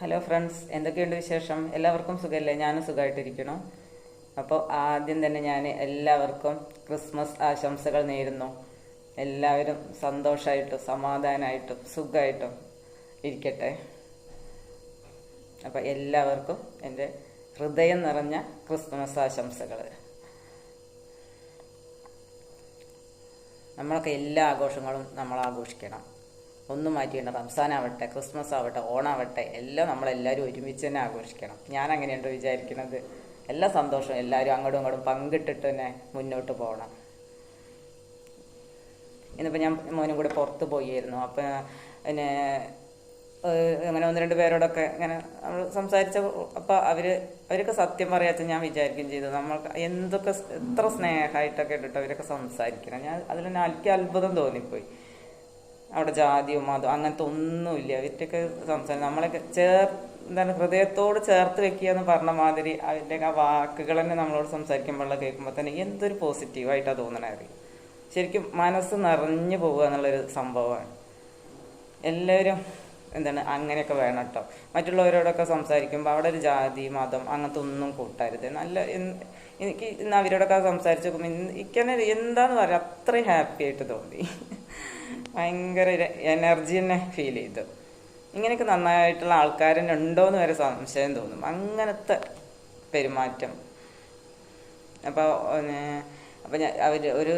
Hello friends എന്തൊക്കെയുണ്ട് വിശേഷം? എല്ലാവർക്കും സുഖമല്ലേ ഞാനും സുഖമായിട്ടിരിക്കണം അപ്പോൾ ആദ്യം തന്നെ ഞാൻ എല്ലാവർക്കും ക്രിസ്മസ് ആശംസകൾ നേരുന്നു. എല്ലാവരും സന്തോഷമായിട്ടും സമാധാനമായിട്ടും സുഖമായിട്ടും ഇരിക്കട്ടെ. അപ്പോൾ എല്ലാവർക്കും എന്റെ ഹൃദയം നിറഞ്ഞ ക്രിസ്മസ് ആശംസകൾ നമ്മളൊക്കെ എല്ലാ ആഘോഷങ്ങളും നമ്മൾ ആഘോഷിക്കണം ഒന്നും മാറ്റിയേണ്ട റംസാൻ ആവട്ടെ ക്രിസ്മസ് ആവട്ടെ ഓണാവട്ടെ എല്ലാം നമ്മളെല്ലാവരും ഒരുമിച്ച് തന്നെ ആഘോഷിക്കണം. ഞാൻ അങ്ങനെയുണ്ടോ വിചാരിക്കുന്നത്? എല്ലാ സന്തോഷവും എല്ലാവരും അങ്ങോട്ടും ഇങ്ങോട്ടും പങ്കിട്ടിട്ട് തന്നെ മുന്നോട്ട് പോകണം. ഇന്നിപ്പോൾ ഞാൻ മോനും കൂടെ പുറത്ത് പോയിരുന്നു. അപ്പം പിന്നെ അങ്ങനെ ഒന്ന് രണ്ട് പേരോടൊക്കെ ഇങ്ങനെ നമ്മൾ സംസാരിച്ച അപ്പോൾ അവർ അവരൊക്കെ സത്യം പറയാച്ച ഞാൻ വിചാരിക്കുകയും ചെയ്തു. നമ്മൾക്ക് എന്തൊക്കെ എത്ര സ്നേഹമായിട്ടൊക്കെ ഇട്ടിട്ട് അവരൊക്കെ സംസാരിക്കണം. ഞാൻ അതിൽ തന്നെ അത്ഭുതം തോന്നിപ്പോയി. അവിടെ ജാതിയോ മതം അങ്ങനത്തെ ഒന്നുമില്ല. അവരുടെയൊക്കെ സംസാരം. നമ്മളൊക്കെ ചേർ എന്താണ് ഹൃദയത്തോട് ചേർത്ത് വെക്കുക എന്ന് പറഞ്ഞ മാതിരി അവരുടെയൊക്കെ ആ വാക്കുകൾ തന്നെ നമ്മളോട് സംസാരിക്കുമ്പോഴുള്ള കേൾക്കുമ്പോൾ തന്നെ എന്തൊരു പോസിറ്റീവായിട്ടാണ് തോന്നണേ അറിയും? ശരിക്കും മനസ്സ് നിറഞ്ഞു പോവുക എന്നുള്ളൊരു സംഭവമാണ്. എല്ലാവരും എന്താണ് അങ്ങനെയൊക്കെ വേണം കേട്ടോ മറ്റുള്ളവരോടൊക്കെ സംസാരിക്കുമ്പോൾ അവിടെ ഒരു ജാതി മതം അങ്ങനത്തെ ഒന്നും കൂട്ടരുത്. നല്ല എനിക്ക് ഇന്ന് അവരോടൊക്കെ സംസാരിച്ച് നോക്കുമ്പോൾ എനിക്കെന്നെ എന്താന്ന് പറയാം അത്രയും ഹാപ്പി ആയിട്ട് തോന്നി. ഭയങ്കര എനർജി തന്നെ ഫീൽ ചെയ്തു. ഇങ്ങനെയൊക്കെ നന്നായിട്ടുള്ള ആൾക്കാർ തന്നെ ഉണ്ടോ എന്ന് വരെ സംശയം തോന്നും. അങ്ങനത്തെ പെരുമാറ്റം. അപ്പോൾ അപ്പം ഞാൻ അവർ ഒരു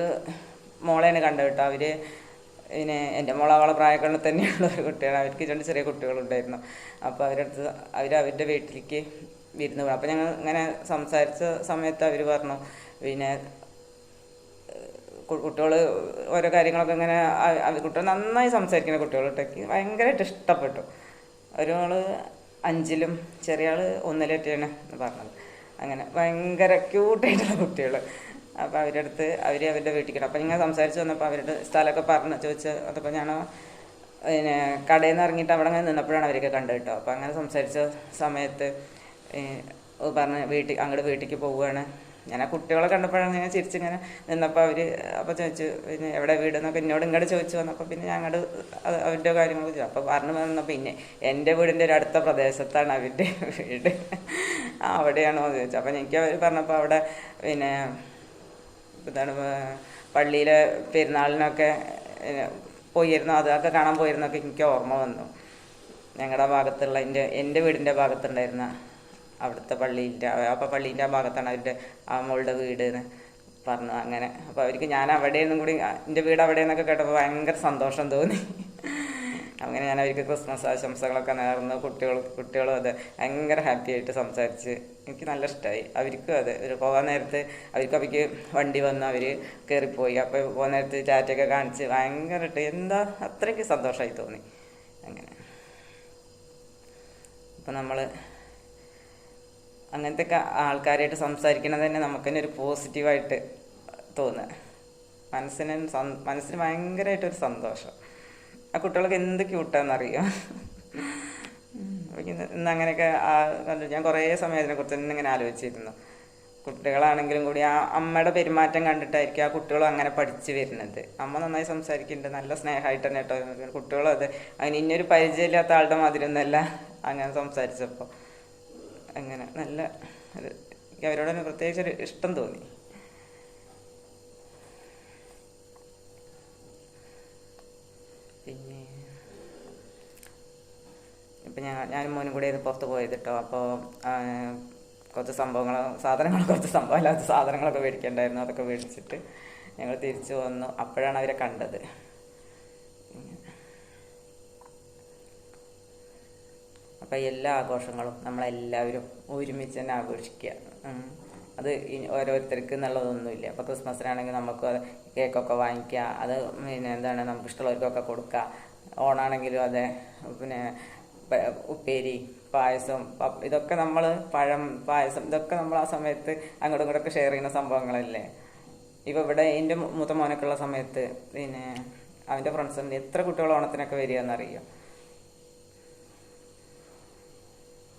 മോളേനെ കണ്ടു കേട്ടോ. അവർ പിന്നെ എന്റെ മോൾ അവളെ പ്രായക്കാളിൽ തന്നെയുള്ള ഒരു കുട്ടിയാണ്. അവർക്ക് രണ്ട് ചെറിയ കുട്ടികളുണ്ടായിരുന്നു. അപ്പോൾ അവരടുത്ത് അവർ അവരുടെ വീട്ടിലേക്ക് വിരുന്ന് അപ്പോൾ ഞങ്ങൾ ഇങ്ങനെ സംസാരിച്ച സമയത്ത് അവർ പറഞ്ഞു പിന്നെ കുട്ടികൾ ഓരോ കാര്യങ്ങളൊക്കെ ഇങ്ങനെ കുട്ടികൾ നന്നായി സംസാരിക്കുന്ന കുട്ടികളിട്ടേക്ക് ഭയങ്കരമായിട്ട് ഇഷ്ടപ്പെട്ടു. ഒരാൾ അഞ്ചിലും ചെറിയ ആൾ ഒന്നിലേറ്റാണ് പറഞ്ഞത്. അങ്ങനെ ഭയങ്കര ക്യൂട്ടായിട്ടുള്ള കുട്ടികൾ അപ്പോൾ അവരുടെ അടുത്ത് അവർ അവരുടെ വീട്ടിൽ അപ്പോൾ ഇങ്ങനെ സംസാരിച്ച് വന്നപ്പോൾ അവരുടെ സ്ഥലമൊക്കെ പറഞ്ഞ് ചോദിച്ച് അതപ്പോൾ ഞാൻ പിന്നെ കടയിൽ നിന്ന് ഇറങ്ങിയിട്ട് അവിടെ അങ്ങനെ നിന്നപ്പോഴാണ് അവരൊക്കെ കണ്ടു കേട്ടോ. അപ്പോൾ അങ്ങനെ സംസാരിച്ച സമയത്ത് പറഞ്ഞ് വീട്ടിൽ അങ്ങോട്ട് വീട്ടിലേക്ക് പോവുകയാണ്. ഞാൻ ആ കുട്ടികളെ കണ്ടപ്പോഴാണ് ഞാൻ ചിരിച്ചിങ്ങനെ നിന്നപ്പോൾ അവർ അപ്പോൾ ചോദിച്ചു പിന്നെ എവിടെ വീട്? എന്നൊക്കെ എന്നോട് ഇങ്ങോട്ട് ചോദിച്ചു വന്നപ്പോൾ പിന്നെ അങ്ങോട്ട് അവരുടെ കാര്യങ്ങൾ ചോദിച്ചു. അപ്പോൾ പറഞ്ഞു വന്നപ്പോൾ പിന്നെ എന്റെ വീടിന്റെ ഒരു അടുത്ത പ്രദേശത്താണ് അവരുടെ വീട്. അവിടെയാണോ എന്ന് ചോദിച്ചു. അപ്പോൾ എനിക്ക് അവർ പറഞ്ഞപ്പോൾ അവിടെ പിന്നെ എന്താണ് പള്ളിയിലെ പെരുന്നാളിനൊക്കെ പോയിരുന്നു. അതൊക്കെ കാണാൻ പോയിരുന്നൊക്കെ എനിക്ക് ഓർമ്മ വന്നു. ഞങ്ങളുടെ ഭാഗത്തുള്ള എന്റെ എന്റെ വീടിന്റെ ഭാഗത്തുണ്ടായിരുന്ന അവിടുത്തെ പള്ളീന്റെ അപ്പോൾ പള്ളീന്റെ ആ ഭാഗത്താണ് അവരുടെ ആ മോളുടെ വീട് എന്ന് പറഞ്ഞു അങ്ങനെ. അപ്പോൾ അവർക്ക് ഞാൻ അവിടെയെന്നും കൂടി എന്റെ വീട് അവിടെയെന്നൊക്കെ കേട്ടപ്പോൾ ഭയങ്കര സന്തോഷം തോന്നി. അങ്ങനെ ഞാൻ അവർക്ക് ക്രിസ്മസ് ആശംസകളൊക്കെ നേർന്നു. കുട്ടികൾ കുട്ടികളും അത് ഭയങ്കര ഹാപ്പി ആയിട്ട് സംസാരിച്ച്. എനിക്ക് നല്ല ഇഷ്ടമായി അവർക്കും അതെ ഒരു പോകാൻ നേരത്ത് അവർക്ക് അവർക്ക് വണ്ടി വന്ന് അവർ കയറിപ്പോയി അപ്പോൾ പോകാൻ നേരത്ത് ചാറ്റൊക്കെ കാണിച്ച് ഭയങ്കരമായിട്ട് എന്താ അത്രയ്ക്ക് സന്തോഷമായി തോന്നി. അങ്ങനെ. അപ്പം നമ്മൾ അങ്ങനത്തെ ആൾക്കാരായിട്ട് സംസാരിക്കണത് തന്നെ നമുക്ക് തന്നെ ഒരു പോസിറ്റീവായിട്ട് തോന്നുക മനസ്സിന് മനസ്സിന് ഭയങ്കരമായിട്ടൊരു സന്തോഷം. ആ കുട്ടികൾക്ക് എന്ത് ക്യൂട്ടാന്നറിയോ? ഇന്ന് അങ്ങനെയൊക്കെ ആ ഞാൻ കുറേ സമയം അതിനെക്കുറിച്ച് തന്നെ ഇങ്ങനെ ആലോചിച്ചിരുന്നു. കുട്ടികളാണെങ്കിലും കൂടി ആ അമ്മയുടെ പെരുമാറ്റം കണ്ടിട്ടായിരിക്കും ആ കുട്ടികളും അങ്ങനെ പഠിച്ചു വരുന്നത്. അമ്മ നന്നായി സംസാരിക്കുന്നുണ്ട്. നല്ല സ്നേഹമായിട്ട് തന്നെ കേട്ടോ. കുട്ടികളും അത്. അതിന് ഇനിയൊരു പരിചയമില്ലാത്ത ആളുടെ മാതിരി ഒന്നല്ല അങ്ങനെ സംസാരിച്ചപ്പോൾ. അങ്ങനെ നല്ല ഒരു അവരോട് തന്നെ പ്രത്യേകിച്ച് ഒരു ഇഷ്ടം തോന്നി. പിന്നെ ഇപ്പം ഞാൻ ഞാനും മോനും കൂടെ ഇത് പുറത്ത് പോയത് കേട്ടോ. അപ്പോൾ കുറച്ച് സംഭവങ്ങൾ സാധനങ്ങൾ കുറച്ച് സംഭവമില്ലാത്ത സാധനങ്ങളൊക്കെ മേടിക്കേണ്ടായിരുന്നു. അതൊക്കെ മേടിച്ചിട്ട് ഞങ്ങൾ തിരിച്ചു വന്നു. അപ്പോഴാണ് അവരെ കണ്ടത്. അപ്പം എല്ലാ ആഘോഷങ്ങളും നമ്മളെല്ലാവരും ഒരുമിച്ച് തന്നെ ആഘോഷിക്കുക. അത് ഓരോരുത്തർക്ക് എന്നുള്ളതൊന്നുമില്ല. അപ്പോൾ ക്രിസ്മസിനാണെങ്കിൽ നമുക്ക് കേക്കൊക്കെ വാങ്ങിക്കുക അത് പിന്നെ എന്താണ് നമുക്ക് ഇഷ്ടമുള്ളവർക്കൊക്കെ കൊടുക്കുക. ഓണാണെങ്കിലും അതെ പിന്നെ ഉപ്പേരി പായസം ഇതൊക്കെ നമ്മൾ പഴം പായസം ഇതൊക്കെ നമ്മൾ ആ സമയത്ത് അങ്ങോട്ടും ഇങ്ങോട്ടൊക്കെ ഷെയർ ചെയ്യുന്ന സംഭവങ്ങളല്ലേ? ഇപ്പം ഇവിടെ എന്റെ മൂത്ത മോനൊക്കെ ഉള്ള സമയത്ത് പിന്നെ അവന്റെ ഫ്രണ്ട്സ് എത്ര കുട്ടികൾ ഓണത്തിനൊക്കെ വരിക എന്നറിയോ?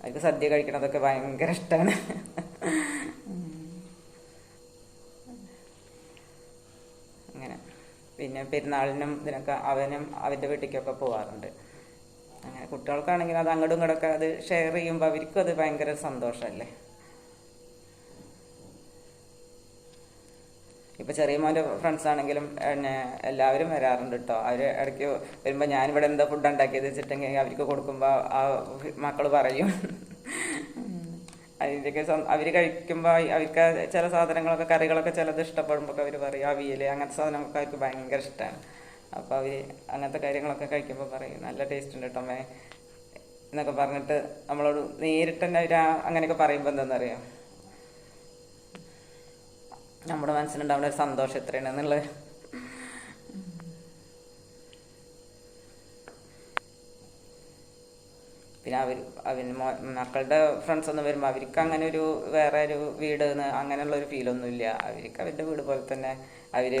അവർക്ക് സദ്യ കഴിക്കണതൊക്കെ ഭയങ്കര ഇഷ്ടമാണ് അങ്ങനെ. പിന്നെ പെരുന്നാളിനും ഇതിനൊക്കെ അവനും അവന്റെ വീട്ടിലേക്കൊക്കെ പോവാറുണ്ട്. അങ്ങനെ കുട്ടികൾക്കാണെങ്കിൽ അത് അങ്ങോട്ടും ഇങ്ങോട്ടൊക്കെ അത് ഷെയർ ചെയ്യുമ്പോൾ അവർക്കും അത് ഭയങ്കര സന്തോഷമല്ലേ ഇപ്പം ചെറിയ മോന്റെ ഫ്രണ്ട്സ് ആണെങ്കിലും പിന്നെ എല്ലാവരും വരാറുണ്ട് കേട്ടോ അവർ ഇടയ്ക്ക് വരുമ്പോൾ ഞാനിവിടെ എന്താ ഫുഡ് ഉണ്ടാക്കിയത് വെച്ചിട്ടുണ്ടെങ്കിൽ അവർക്ക് കൊടുക്കുമ്പോൾ ആ മക്കൾ പറയും. അതിന്റെയൊക്കെ അവർ കഴിക്കുമ്പോൾ അവർക്ക് ചില സാധനങ്ങളൊക്കെ കറികളൊക്കെ ചിലത് ഇഷ്ടപ്പെടുമ്പോൾ അവർ പറയും. അവിയൽ അങ്ങനത്തെ സാധനങ്ങളൊക്കെ അവർക്ക് ഭയങ്കര ഇഷ്ടമാണ് അപ്പോൾ അവർ അങ്ങനത്തെ കാര്യങ്ങളൊക്കെ കഴിക്കുമ്പോൾ പറയും. നല്ല ടേസ്റ്റ് ഉണ്ട് കേട്ടോ അമ്മേ. എന്നൊക്കെ പറഞ്ഞിട്ട് നമ്മളോട് നേരിട്ട് തന്നെ അവർ അങ്ങനെയൊക്കെ പറയുമ്പോൾ എന്താണെന്നറിയാം നമ്മുടെ മനസ്സിലുണ്ടാവുന്ന ഒരു സന്തോഷം എത്രയാണ് എന്നുള്ളത് പിന്നെ അവർ അവർ മക്കളുടെ ഫ്രണ്ട്സ് ഒന്നും വരുമ്പോൾ അവർക്ക് അങ്ങനെ ഒരു വേറെ ഒരു വീട് അങ്ങനെയുള്ള ഒരു ഫീലൊന്നുമില്ല അവർക്ക് അവരുടെ വീട് പോലെ തന്നെ അവർ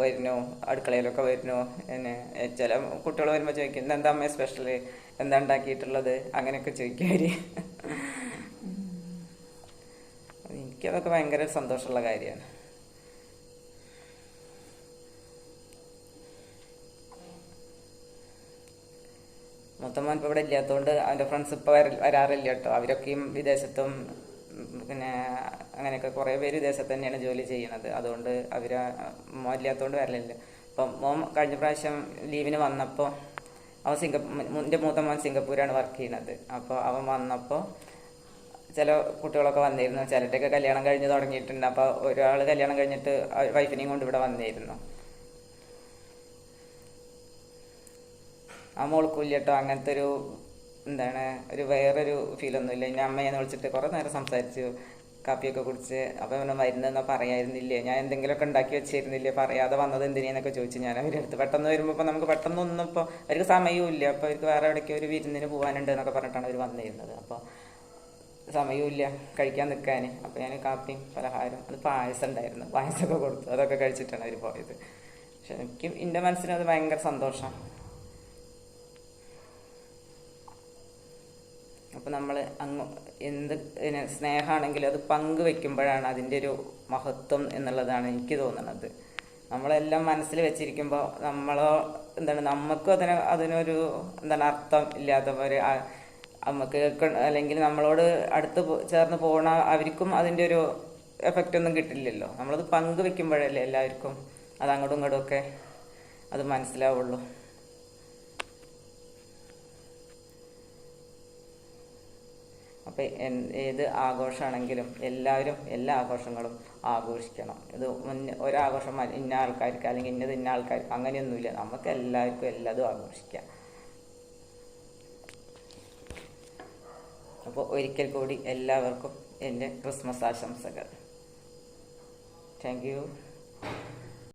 വരുന്നു അടുക്കളയിലൊക്കെ വരുന്നു. പിന്നെ ചില കുട്ടികൾ വരുമ്പോൾ ചോദിക്കും "ഇന്ന് എന്താ അമ്മ സ്പെഷ്യൽ എന്താ ഉണ്ടാക്കിയിട്ടുള്ളത്? അങ്ങനെയൊക്കെ ചോദിക്കും അവർ എനിക്കതൊക്കെ ഭയങ്കര സന്തോഷമുള്ള കാര്യമാണ്. മൊത്തമാൻ ഇപ്പോൾ ഇവിടെ ഇല്ലാത്തതുകൊണ്ട് അവന്റെ ഫ്രണ്ട്സ് ഇപ്പോൾ വര വരാറില്ല കേട്ടോ. അവരൊക്കെയും വിദേശത്തും പിന്നെ അങ്ങനെയൊക്കെ കുറേ പേര് വിദേശത്ത് തന്നെയാണ് ജോലി ചെയ്യുന്നത്. അതുകൊണ്ട് അവർ മോൻ ഇല്ലാത്തതുകൊണ്ട് വരലില്ല. അപ്പം മോൻ കഴിഞ്ഞ പ്രാവശ്യം ലീവിന് വന്നപ്പോൾ അവൻ സിംഗപ്പൂർ എന്റെ മൂത്ത മോൻ സിംഗപ്പൂരാണ് വർക്ക് ചെയ്യുന്നത്. അപ്പോൾ അവൻ വന്നപ്പോൾ ചില കുട്ടികളൊക്കെ വന്നിരുന്നു. ചിലരുടെയൊക്കെ കല്യാണം കഴിഞ്ഞ് തുടങ്ങിയിട്ടുണ്ട്. അപ്പോൾ ഒരാൾ കല്യാണം കഴിഞ്ഞിട്ട് വൈഫിനെയും കൊണ്ട് ഇവിടെ വന്നിരുന്നു. ആ മോൾക്കും കേട്ടോ അങ്ങനത്തെ ഒരു എന്താണ് ഒരു വേറൊരു ഇനി അമ്മയെന്ന് വിളിച്ചിട്ട് കുറേ നേരം സംസാരിച്ചു. കാപ്പിയൊക്കെ കുടിച്ച്. അപ്പോൾ അവനെ മരുന്നെന്നോ പറയായിരുന്നില്ലേ ഞാൻ എന്തെങ്കിലുമൊക്കെ ഉണ്ടാക്കി വെച്ചിരുന്നില്ലേ? പറയാതെ വന്നത് എന്തിനെന്നൊക്കെ ചോദിച്ചു. ഞാൻ അവരുടെ അടുത്ത് പെട്ടെന്ന് വരുമ്പോൾ ഇപ്പോൾ നമുക്ക് പെട്ടെന്നൊന്നും ഇപ്പോൾ അവർക്ക് സമയവും ഇല്ല. അപ്പോൾ അവർക്ക് വേറെ എവിടേക്ക് ഒരു വിരുന്നിന് പോകാനുണ്ട് എന്നൊക്കെ പറഞ്ഞിട്ടാണ് അവർ വന്നിരുന്നത്. അപ്പോൾ സമയമില്ല കഴിക്കാൻ നിൽക്കാൻ അപ്പോൾ ഞാൻ കാപ്പിയും പലഹാരം അത് പായസം ഉണ്ടായിരുന്നു. പായസമൊക്കെ കൊടുത്തു. അതൊക്കെ കഴിച്ചിട്ടാണ് അവർ പോയത്. പക്ഷെ എനിക്ക് എന്റെ മനസ്സിന് അത് ഭയങ്കര സന്തോഷം. അപ്പോൾ നമ്മൾ അങ്ങ് എന്ത് പിന്നെ സ്നേഹമാണെങ്കിലും അത് പങ്കുവെക്കുമ്പോഴാണ് അതിന്റെ ഒരു മഹത്വം എന്നുള്ളതാണ് എനിക്ക് തോന്നുന്നത് നമ്മളെല്ലാം മനസ്സിൽ വെച്ചിരിക്കുമ്പോൾ നമ്മളോ എന്താണ് നമുക്കും അതിന് അതിനൊരു എന്താണ് അർത്ഥം ഇല്ലാത്ത പോലെ നമുക്ക് അല്ലെങ്കിൽ നമ്മളോട് അടുത്ത് ചേർന്ന് പോകണ അവർക്കും അതിന്റെ ഒരു എഫക്റ്റ് ഒന്നും കിട്ടില്ലല്ലോ. നമ്മളത് പങ്കുവെക്കുമ്പോഴല്ലേ എല്ലാവർക്കും അത് അങ്ങോട്ടും ഇങ്ങോട്ടും ഒക്കെ അത് മനസ്സിലാവുള്ളൂ. അപ്പം ഏത് ആഘോഷമാണെങ്കിലും എല്ലാവരും എല്ലാ ആഘോഷങ്ങളും ആഘോഷിക്കണം. ഇത് ഒരാഘോഷം ഇന്ന ആൾക്കാർക്ക് അല്ലെങ്കിൽ ഇന്നത് ഇന്ന ആൾക്കാർക്ക് അങ്ങനെയൊന്നുമില്ല. നമുക്ക് എല്ലാവർക്കും എല്ലാതും ആഘോഷിക്കാം. അപ്പോൾ ഒരിക്കൽ കൂടി എല്ലാവർക്കും എന്റെ ക്രിസ്മസ് ആശംസകൾ. Thank you